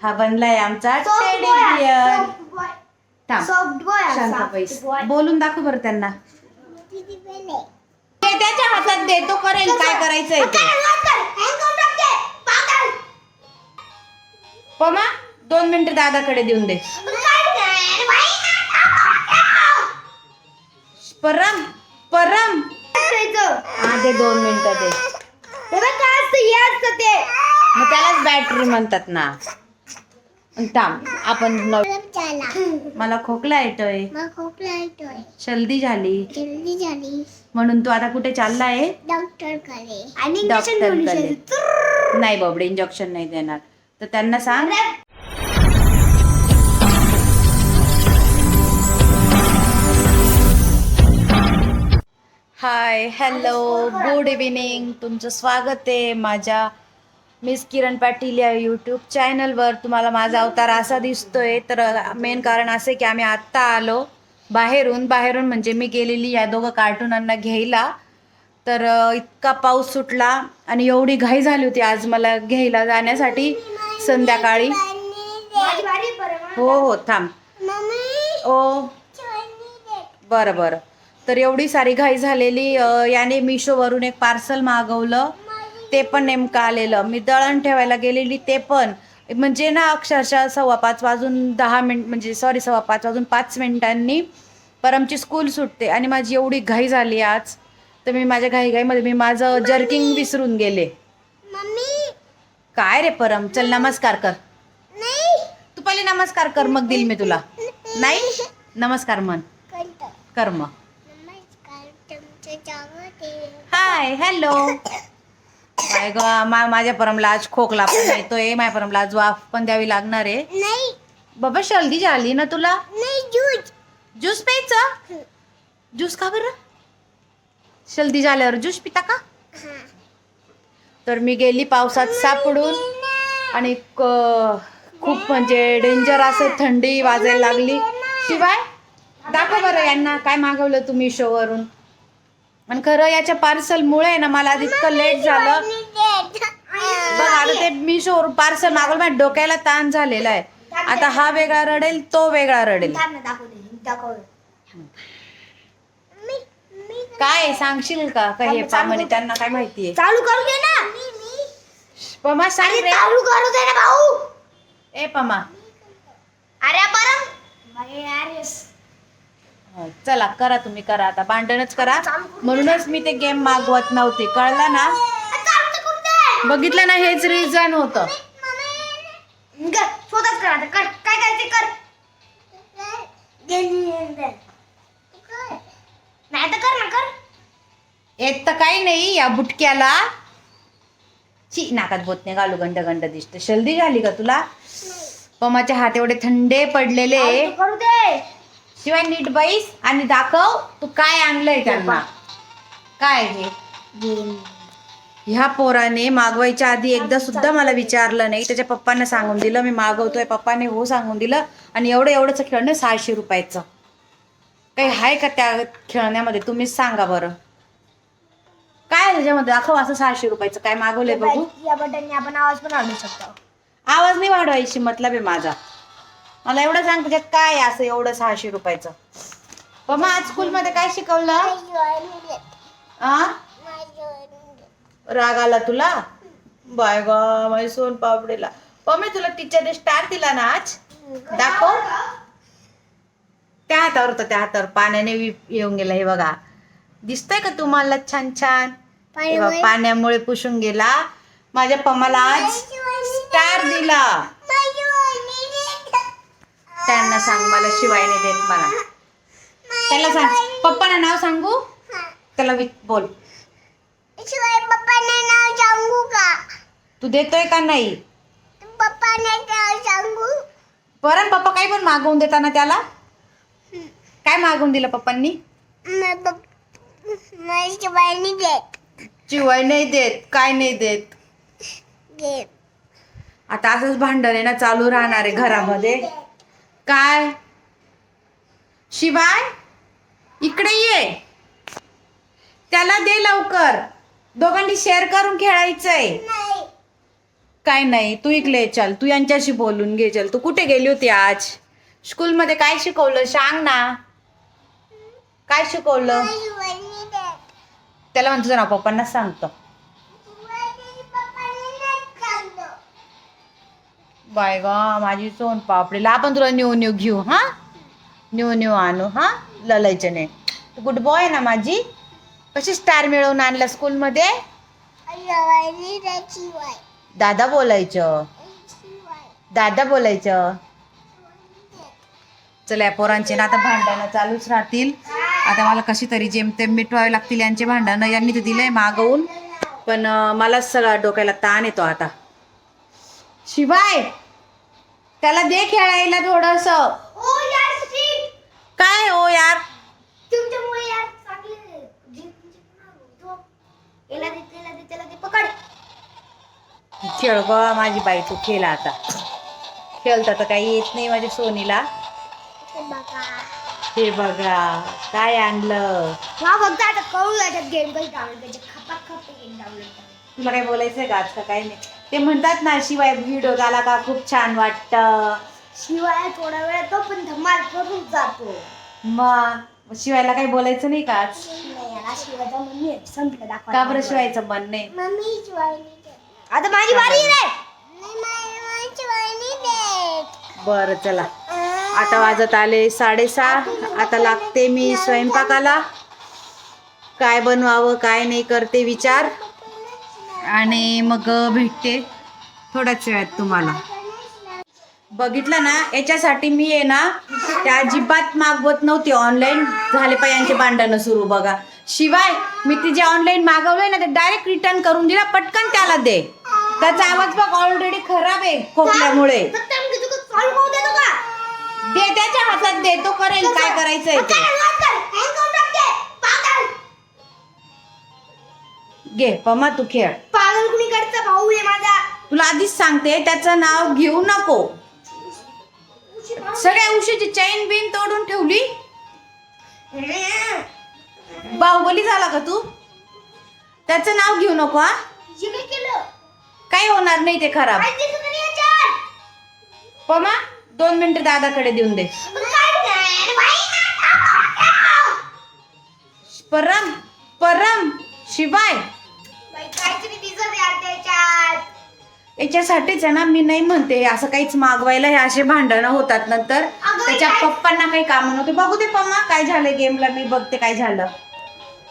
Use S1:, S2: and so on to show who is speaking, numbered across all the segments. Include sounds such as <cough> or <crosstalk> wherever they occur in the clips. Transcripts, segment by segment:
S1: हा बनलाय आमचा टेडी बियर थांब. शांत बैस बोलून दाखव बरं त्यांना. ते त्याच्या हातात दे तो करेल काय करायचंय ते. पमा दोन मिनिटं दादाकडे देऊन दे. परम परम. हा दे दोन मिनिटं दे. मग त्यालाच बॅटरी म्हणतात ना. थांब आपण नव- मला खोकला येतोय. सर्दी झाली.
S2: जल्दी झाली.
S1: म्हणून तू आता कुठे चाललाय?
S2: डॉक्टरकडे. आणि
S1: डॉक्टरकडे नाही बाबडे इंजेक्शन नाही देणार. तर त्यांना सांग. हाय हॅलो गुड इव्हिनिंग तुमचं स्वागत आहे माझ्या मिस किरण पाटील या यूट्यूब चॅनलवर तुम्हाला माझा अवतार असा दिसतोय. तर मेन कारण असे की आम्ही आत्ता आलो बाहेरून. बाहेरून म्हणजे मी गेलेली या दोघं कार्टूनांना घ्यायला. तर इतका पाऊस सुटला आणि एवढी घाई झाली होती आज मला घ्यायला जाण्यासाठी संध्याकाळी. हो हो थांब. ओ. बरं बरं. तर एवढी सारी घाई झालेली याने मिशोवरून एक पार्सल मागवलं. ते पण नेमकं आलेलं. मी दळण ठेवायला गेलेली ते पण. म्हणजे ना अक्षरशः सव्वा पाच वाजून दहा मिनिट म्हणजे सॉरी सव्वा पाच वाजून पाच मिनिटांनी परमची स्कूल सुटते आणि माझी एवढी घाई झाली आज. तर मी माझ्या घाईघाईमध्ये मी माझं जर्किंग विसरून गेले.
S2: मम्मी!
S1: काय रे परम? चल नमस्कार कर.
S2: नाही!
S1: तू पहिले नमस्कार कर मग दिल मी तुला. नाही? नमस्कार
S2: करतो
S1: कर मग. हाय हॅलो <laughs> काय ग मा माझ्या परमला आज खोकला पण येतोय माझ्या परमला आज वाफ पण द्यावी लागणार आहे.
S2: नाही.
S1: बाबा शर्दी झाली ना तुला?
S2: नाही ज्यूस.
S1: ज्यूस प्यायचं? ज्यूस का बरं? शर्दी झाल्यावर ज्यूस पिता का? तर मी गेली पावसात सापडून. आणि क- खूप म्हणजे डेंजर असं थंडी वाजायला लागली. शिवाय दाखव बरं यांना काय मागवलं तुम्ही शोवरून आणि खरं याच्या पार्सलमुळे ना मला इतकं लेट झालं. बघ आता ते मी शोवरून पार्सल मागवलं माझ्या डोक्याला ताण झालेला आहे. आता हा वेगळा रडेल तो वेगळा रडेल. काय? सांगशील का? काय हे पामणी त्यांना काय माहितीये
S2: चालू करू दे ना.
S1: पमा सांग रे.
S2: चालू करू दे ना भाऊ.
S1: ए पमा.
S2: अरे परम. अरे
S1: हो, चला करा तुम्ही करा. आता भांडणच करा. म्हणूनच मी ते गेम मागवत नव्हते. कळलं ना? बघितलं ना हेच रिझन होतं.
S2: स्वतःच कर काय कर नाही तर कर ना कर
S1: येत तर काही नाही या बुटक्याला. ची नाकात बोतने घालू गंड गंड दिसत. शल्दी झाली का तुला? पमाचे हात एवढे थंडे पडलेले.
S2: करू दे.
S1: शिवाय नीट बैस आणि दाखव तू काय आणलंय त्यांना. काय हे? ह्या पोराने मागवायच्या आधी एकदा सुद्धा मला विचारलं नाही. त्याच्या पप्पांना सांगून दिलं मी मागवतोय. पप्पाने हो सांगून दिलं आणि एवढं एवढंच खेळणं सहाशे रुपयाचं. काही आहे का त्या खेळण्यामध्ये? तुम्हीच सांगा बरं. काय आहे त्याच्यामध्ये? दाखव असं सहाशे रुपयाचं. काय मागवलंय बघू.
S2: या बटनने आपण आवाज पण वाढवू शकतो.
S1: आवाज नाही वाढवायची मतलब आहे माझा. मला एवढं सांग त्याच्यात काय असं एवढं सहाशे रुपयाचं. पण मग आज स्कूलमध्ये काय शिकवलं? आ? राग आला तुला? बाय गा माझी सोन पापडीला. मी तुला टीचरने स्टार दिला ना आज? दाखव. त्या हातावर होतं त्या हातावर. पाण्याने येऊन गेला हे बघा. दिसतंय का तुम्हाला छान छान? हे पाण्यामुळे? पुसून गेला. माझ्या पमाला आज स्टार दिला. त्यांना सांग मला शिवायने देत मला. त्याला सांग. पप्पाला नाव सांगू? त्याला बोल.
S2: शिवाय पप्पाने नाव सांगू का?
S1: तू देतोय का नाही?
S2: पप्पाने नाव सांगू?
S1: परत पप्पा काही पण मागवून देताना त्याला? काय मागवून दिलं पप्पांनी?
S2: शिवायने देत.
S1: चिवाय नाही देत. काय नाही देत. आता असंच भांडण आहे ना चालू राहणार आहे घरामध्ये. काय? शिवाय इकडे ये. त्याला दे लवकर. दोघांनी शेअर करून खेळायचंय.
S2: नाही.
S1: काय नाही तू इकडे चल. तू यांच्याशी बोलून घे चल. तू कुठे गेली होती आज? स्कूलमध्ये काय शिकवलं? सांग ना. काय शिकवलं? त्याला म्हणतो ना पप्पांना सांगतो. बाय गा माझी सोन पापडीला आपण तुला न्यू न्यू घेऊ हां? न्यू न्यू आणू हां? ललायचं नाही. गुड बॉय ना माझी? कशी स्टार मिळवून आणला स्कूलमध्ये दादा बोलायचं. दादा बोलायचं. चला या पोरांचे ना आता भांडणं चालूच राहतील. आता मला कशी तरी जेमतेम मिटवावे लागतील यांचे भांडणं. यांनी तर दिलंय मागवून. पण मला सगळा डोक्याला ताण येतो आता. शिवाय त्याला दे खेळायला थोडस.
S2: ओ यार शीट.
S1: काय हो यार?
S2: तुमच्यामुळे यार चांगले जिंक जिंक होतो याला दे त्याला दे त्याला दे पकड.
S1: खेळ ग माझी बाई तू खेळ आता. खेळता तर काही येत नाही माझ्या सोनीला.
S2: ते बघा.
S1: हे बघा काय आणलं?
S2: हा फक्त आता कळू याच्यात गेम कशी डाउनलोड करायचे. खपात खप गेम डाउनलोड करायचे.
S1: तुला काही बोलायचंय का आज का काही नाही. ते म्हणतात ना शिवाय व्हिडिओ झाला का खूप छान वाटतं.
S2: शिवाय थोडा वेळ तो पण धमाल करून जातो.
S1: मग शिवायला काही बोलायचं नाही का आज?
S2: नाही यार शिवायचा मम्मी आहे. संपलं दाखवा.
S1: का बरं शिवायचं मन नाही?
S2: मम्मी आता माझी बारी रे!
S1: बरं चला. आता वाजत आले साडेसहा. आता लागते मी स्वयंपाकाला. काय बनवावं काय नाही करते विचार. आणि मग भेटते थोड्याच वेळात तुम्हाला. बघितलं ना याच्यासाठी मी आहे ना त्या अजिबात मागवत नव्हती. ऑनलाईन झाले पाहिजे यांचे भांडणं सुरू बघा. शिवाय मी ती जे ऑनलाईन मागवलंय ना ते डायरेक्ट रिटर्न करून दिला पटकन त्याला दे. त्याचा आवाज बघ ऑलरेडी खराब आहे खोकल्यामुळे. दे त्याच्या हातात दे तो करेल काय करायचंय घे पमा तू खेळ.
S2: पागल कुणी कडचा भाऊ आहे माझा?
S1: तुला आधीच सांगते त्याचं नाव घेऊ नको. सगळ्या उशीची चैन बिन तोडून ठेवली. बाहुबली झाला का तू? त्याचं नाव घेऊ नको हा?
S2: हे काय केलं?
S1: काही होणार नाही ते खराब.
S2: दिसत नाही?
S1: पमा दोन मिनिटं दादाकडे देऊन दे.
S2: काय नाही, बाई.
S1: परम परम शिवाय. याच्यासाठीच आहे ना मी नाही म्हणते असं काहीच मागवायला हे असे भांडणं होतात नंतर. त्याच्या पप्पांना काही काम नव्हते. बघू दे पम्मा काय झालं गेमला मी बघते काय झालं.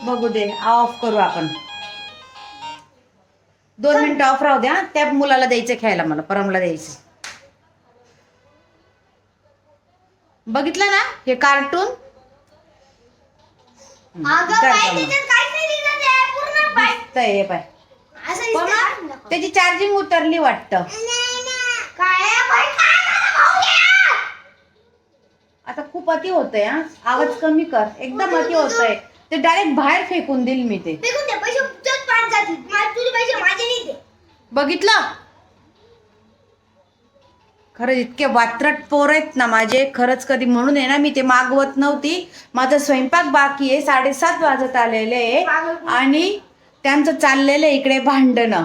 S1: बघू दे ऑफ करू आपण. दोन मिनिटं ऑफ राहू द्या त्या मुलाला द्यायचं खेळायला मला परमला द्यायचं. बघितलं ना हे कार्टून
S2: अगं, बाई, त्याच्यात काहीच नाही दिसत आहे. पूर्ण बाई.
S1: हे पाय. त्याची चार्जिंग उतरली वाटतं. आता खूप अति होतंय हा. आवाज कमी कर. एकदम अति होतंय. ते डायरेक्ट बाहेर फेकून देईल मी ते. बघितलं? खरंच इतके वात्रट पोर आहेत ना माझे. खरंच कधी म्हणून आहे ना मी ते मागवत नव्हती. माझा स्वयंपाक बाकी आहे. साडेसात वाजत आलेले आहे. आणि त्यांचं चाललेलं आहे इकडे भांडणं.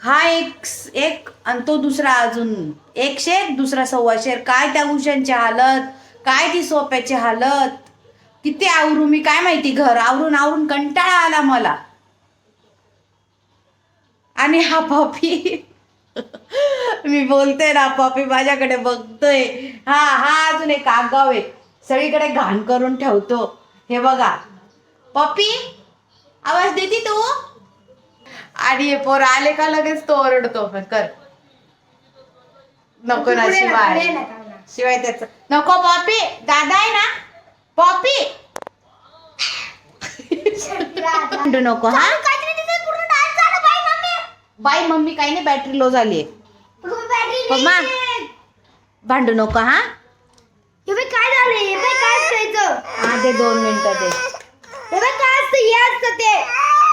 S1: हा एक एक आणि तो दुसरा अजून एक शेर दुसरा सव्वा शेर काय त्या उशांची हालत? काय ती सोप्याची हालत? किती आवरू मी काय माहिती घर? आवरून आवरून कंटाळा आला मला. आणि हा पॉपी मी बोलते ना पॉपी माझ्याकडे बघतोय. हा हा अजून एक आगाव आहे. सगळीकडे घाण करून ठेवतो. हे बघा. पॉपी आवाज देती तू? आणि हे पोर आले का लगेच तो ओरडतो. कर. नको ना शिवाय. शिवाय त्याच. नको पॉपी. दादा आहे ना? पॉपी. भांडू नको हा?
S2: बाई, मम्मी.
S1: काही नाही बॅटरी लो झाली. भांडू नको हा?
S2: काय झालं काय?
S1: हा दे दोन मिनिटं दे.
S2: बाई, काय ते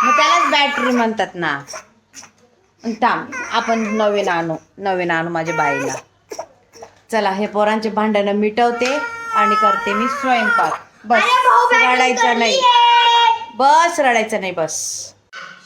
S1: मग त्यालाच बॅटरी म्हणतात ना. थांब आपण नवीन आणू नवीन आणू माझ्या बाईला. चला हे पोरांचे भांडणं मिटवते आणि करते मी स्वयंपाक. बस रडायचं नाही. बस रडायचं नाही बस.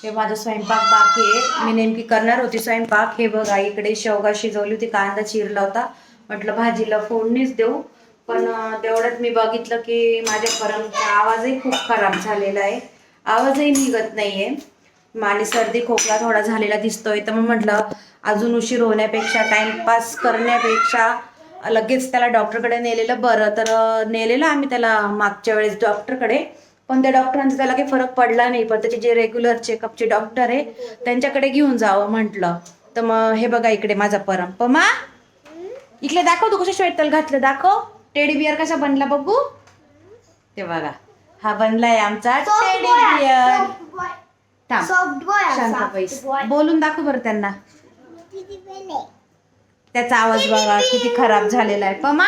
S1: हे माझा स्वयंपाक बाकी आहे. मी नेमकी करणार होती स्वयंपाक. हे बघा इकडे शेवगा शिजवली होती कांदा चिरला होता. म्हटलं भाजीला फोडणीच देऊ. पण तेवढ्यात मी बघितलं की माझ्या परमचा आवाजही खूप खराब झालेला आहे. आवाजही निघत नाही आहे आणि सर्दी खोकला थोडा झालेला दिसतोय. तर मग म्हटलं अजून उशीर होण्यापेक्षा टाइमपास करण्यापेक्षा लगेच त्याला डॉक्टरकडे नेलेलं बरं. तर नेलेलं आम्ही त्याला मागच्या वेळेस डॉक्टरकडे. पण त्या डॉक्टरांचा त्याला काही फरक पडला नाही. पण त्याचे जे रेग्युलर चेकअपचे डॉक्टर आहे त्यांच्याकडे घेऊन जावं म्हटलं. तर मग हे बघा इकडे माझा परम. पमा इकडे दाखव तू कसं श्वेतल घातलं. दाखव. टेडी बियर कसा बनला बघू? ते बघा. हा बनलाय आमचा टेडी थांब. बैस बोलून दाखव बरं त्यांना. त्याचा आवाज बघा किती खराब झालेला आहे. पमा.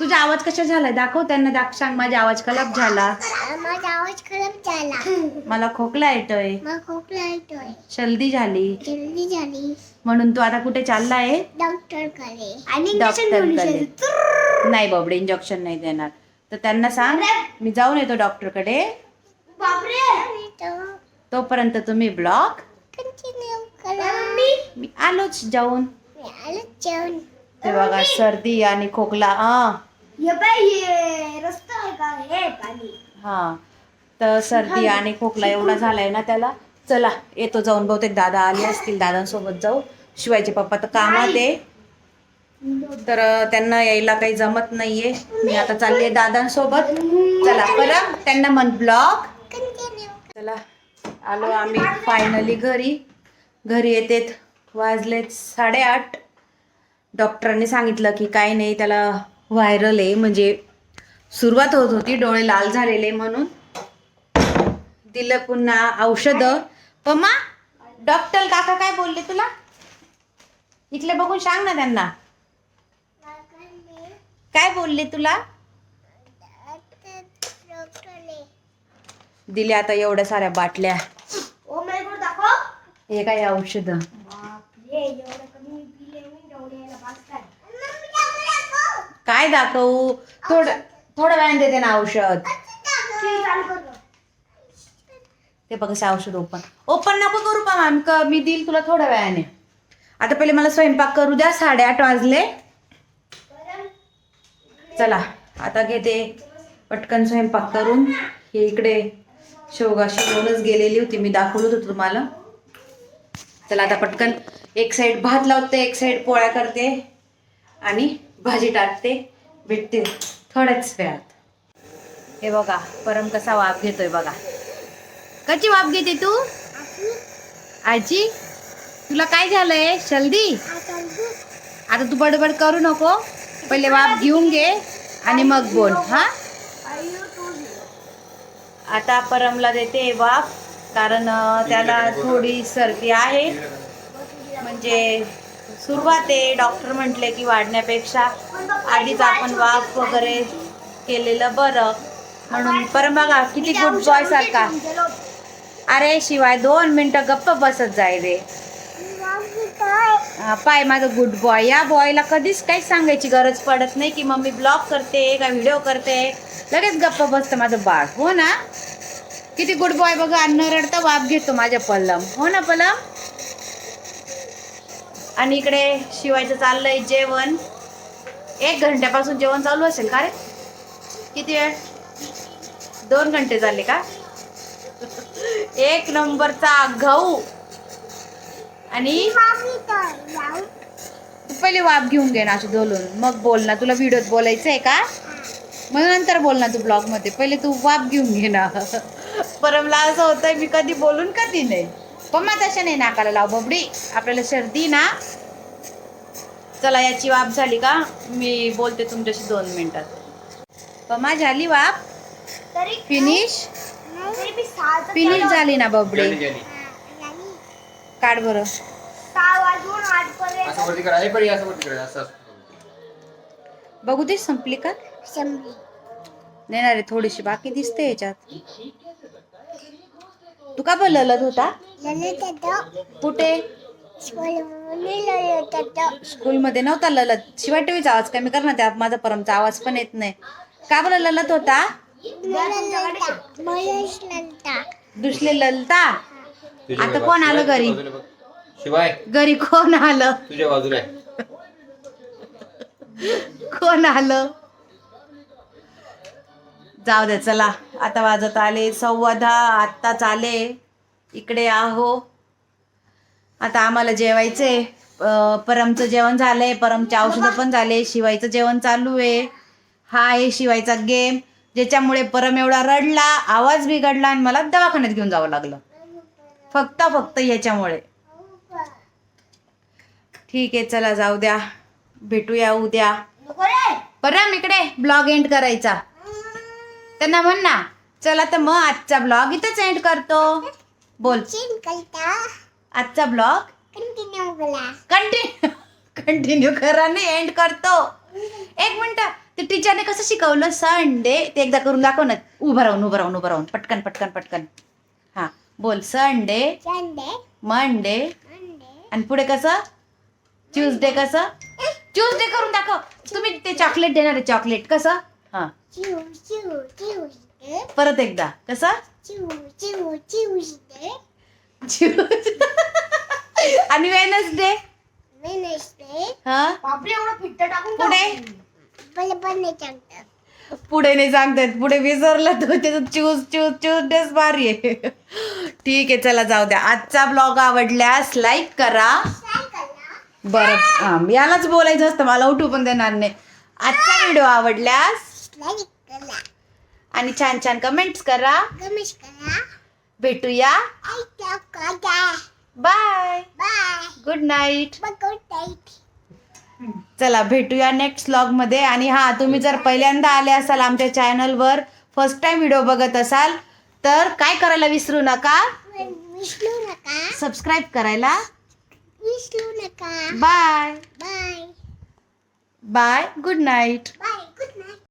S1: तुझा आवाज कशा झालाय? दाखव त्यांना दाख सांग माझा आवाज खराब झाला.
S2: माझा आवाज खराब झाला.
S1: मला खोकला येतोय.
S2: खोकला येतोय.
S1: शल्दी झाली.
S2: जल्दी झाली.
S1: म्हणून तू आता कुठे चाललाय
S2: डॉक्टरकडे. आणि
S1: नाही बाबडे इंजेक्शन नाही देणार. तर त्यांना सांग मी जाऊन येतो डॉक्टरकडे
S2: बापरे!
S1: तोपर्यंत तुम्ही ब्लॉक
S2: कंटिन्यू करा. मी
S1: आलोच जाऊन.
S2: आलं जेवण
S1: ते बघा सर्दी आणि खोकला हा
S2: हे बाई हे रस्ता आहे का? हे पाणी.
S1: हा. तर सर्दी आणि खोकला एवढा झालाय ना त्याला चला येतो जाऊन बहुतेक दादा आले असतील दादांसोबत जाऊ. शिवायचे पप्पा तर कामात आहे. तर त्यांना यायला काही जमत नाहीये. मी आता चालले दादांसोबत. चला परत त्यांना मन ब्लॉक.
S2: कंटिन्यू
S1: चला आलो आम्ही फायनली घरी. घरी येतेत वाजलेत साडेआठ. डॉक्टरांनी सांगितलं की काही नाही त्याला व्हायरल आहे. म्हणजे सुरुवात होत होती डोळे लाल झालेले म्हणून. दिलं पुन्हा औषधं. पमा डॉक्टर काका काय बोलले तुला? इथले बघून सांग ना त्यांना. काय बोलले तुला? दिले आता एवढ्या साऱ्या बाटल्या. हे काय औषध
S2: बापरे एवढं कमी पिले मी डोळ्याला बसतात
S1: काय दाखवू? थोडं थोड्या वेळाने देते ना औषध. ते बघ औषध ओपन ओपन नको करू पा मॅम मी देईल तुला थोड्या वेळाने. आता पहिले मला स्वयंपाक करू द्या साडेआठ वाजले. चला आता घेते. पटकन स्वयंपाक करून. हे इकडे शेवगा शिजवूनच गेलेली होती मी दाखवलं होतं तुम्हाला. चला आता पटकन. एक साईड भात लावते एक साईड पोळ्या करते. आणि भाजी टाकते भेटते. थोड्याच वेळात. हे बघा परम कसा वाफ घेतोय बघा. कशी वाफ घेते तू? आजी तुला काय झालंय? शल्दी? आता तू बडबड करू नको. पहिले वाफ घेऊन घे आणि मग बोल हा? आता परमला देते वाफ कारण त्याला थोडी सर्दी आहे. म्हणजे सुरुवात आहे. डॉक्टर म्हटले की वाढण्यापेक्षा आधीच आपण वाफ वगैरे केलेलं बरं. म्हणून परम बघा किती गुड बॉय सारखा. अरे शिवाय दोन मिनटं गप्प बसत जाय रे. हा, पाय माझं गुड बॉय या बॉयला कधीच काहीच सांगायची गरज पडत नाही की मम्मी ब्लॉग करते का व्हिडिओ करते. लगेच गप्प बसतं माझं बाळ. हो ना? किती गुड बॉय बघा अन्न रडतं वाप घेतो माझ्या पल्लम हो ना पल्लम आणि इकडे शिवायचं चाललंय जेवण. एक घंट्यापासून जेवण चालू असेल का रे? किती वेळ? दोन घंटे झाले का? एक नंबरचा घाऊ. आणि तू पहिले वाफ घेऊन घे ना असं धोलून मग बोल ना तुला व्हिडिओत बोलायचं आहे का? मग नंतर बोल ना तू ब्लॉगमध्ये पहिले तू वाफ घेऊन घे ना. परमला असं होतंय मी कधी बोलून कधी नाही? पम्मा तशा नाही नाकाला लाव बबडी. आपल्याला सर्दी ना. चला याची वाफ झाली का? मी बोलते तुमच्याशी दोन मिनिटात. पम्मा झाली वाफ?
S2: तरी
S1: फिनिश?
S2: तरी मी सहाचं
S1: फिनिश. झाली ना बबडी.
S2: झाली.
S1: काढ बरं. बघू दे संपली का?
S2: संपली.
S1: नेणार आहे थोडीशी बाकी दिसते याच्यात. तू का ललत होता? कुठे?
S2: स्कूलमध्ये ललित येतं
S1: स्कूलमध्ये नव्हता ललत शिवाय टीव्हीचा आवाज कमी कर ना त्या माझा परमचा आवाज पण येत नाही. का बरं ललत होता? दुसरे ललता आता कोण आलं घरी?
S3: शिवाय.
S1: घरी कोण आलं?
S3: तुझ्या बाजूला.
S1: कोण आलं? जाऊ दे चला. आता वाजत आले सव्वा दहा आत्ताच आले इकडे आहो आता आम्हाला जेवायचे परमचं जेवण झालंय परमचे औषधं पण झाले शिवायचं जेवण चालू आहे. हा आहे शिवायचा गेम. ज्याच्यामुळे परम एवढा रडला आवाज बिघडला आणि मला दवाखान्यात घेऊन जावं लागलं. फक्त फक्त याच्यामुळे ठीक आहे चला जाऊ द्या. भेटूया उद्या. परम इकडे. ब्लॉग एंड करायचा. त्यांना म्हण ना. चला तर मग आजचा ब्लॉग इथंच एंड करतो. बोल. आजचा ब्लॉग
S2: कंटिन्यू बोला.
S1: कंटिन्यू कंटिन्यू करा नाही एंड करतो. एक मिनिट. ते टीचरने कसं शिकवलं? संडे ते एकदा करून दाखव ना. उभं राहून उभं राहून उभं राहून. पटकन पटकन पटकन. हा. बोल. संडे मंडे आणि पुढे कसं? ट्युजडे कसं? ट्युजडे करून दाखव. तुम्ही ते चॉकलेट देणार आहे चॉकलेट कसं? हा.
S2: चिव चिव चिवसडे
S1: परत एकदा कसा
S2: चिव चिव चिवसडे
S1: आणि वेनसडे
S2: वेनसडे
S1: हा
S2: बापरे एवढं पिट्ट टाकून
S1: पुढे
S2: मला पण नाही सांगतात
S1: पुढे नाही सांगतायत पुढे विसरलं तो त्याचं चूज चूज चूज डेच भारी आहे ठीक आहे चला जाऊ द्या आजचा ब्लॉग आवडल्यास लाईक करा बरं हां यालाच बोलायचं असतं मला उठू पण देणार नाही आजचा व्हिडिओ आवडल्यास
S2: लाईक करा
S1: आणि छान छान कमेंट्स करा.
S2: गमेश करा.
S1: भेटूया. बाय
S2: बाय
S1: गुड नाईट
S2: बघू टाईट
S1: चला भेटूया नेक्स्टमध्ये. आणि हा तुम्ही जर पहिल्यांदा आले असाल आमच्या चॅनलवर फर्स्ट टाइम व्हिडिओ बघत असाल तर काय करायला विसरू नका?
S2: विसरू नका.
S1: सबस्क्राईब करायला.
S2: विसरू नका.
S1: Bye
S2: bye
S1: bye good night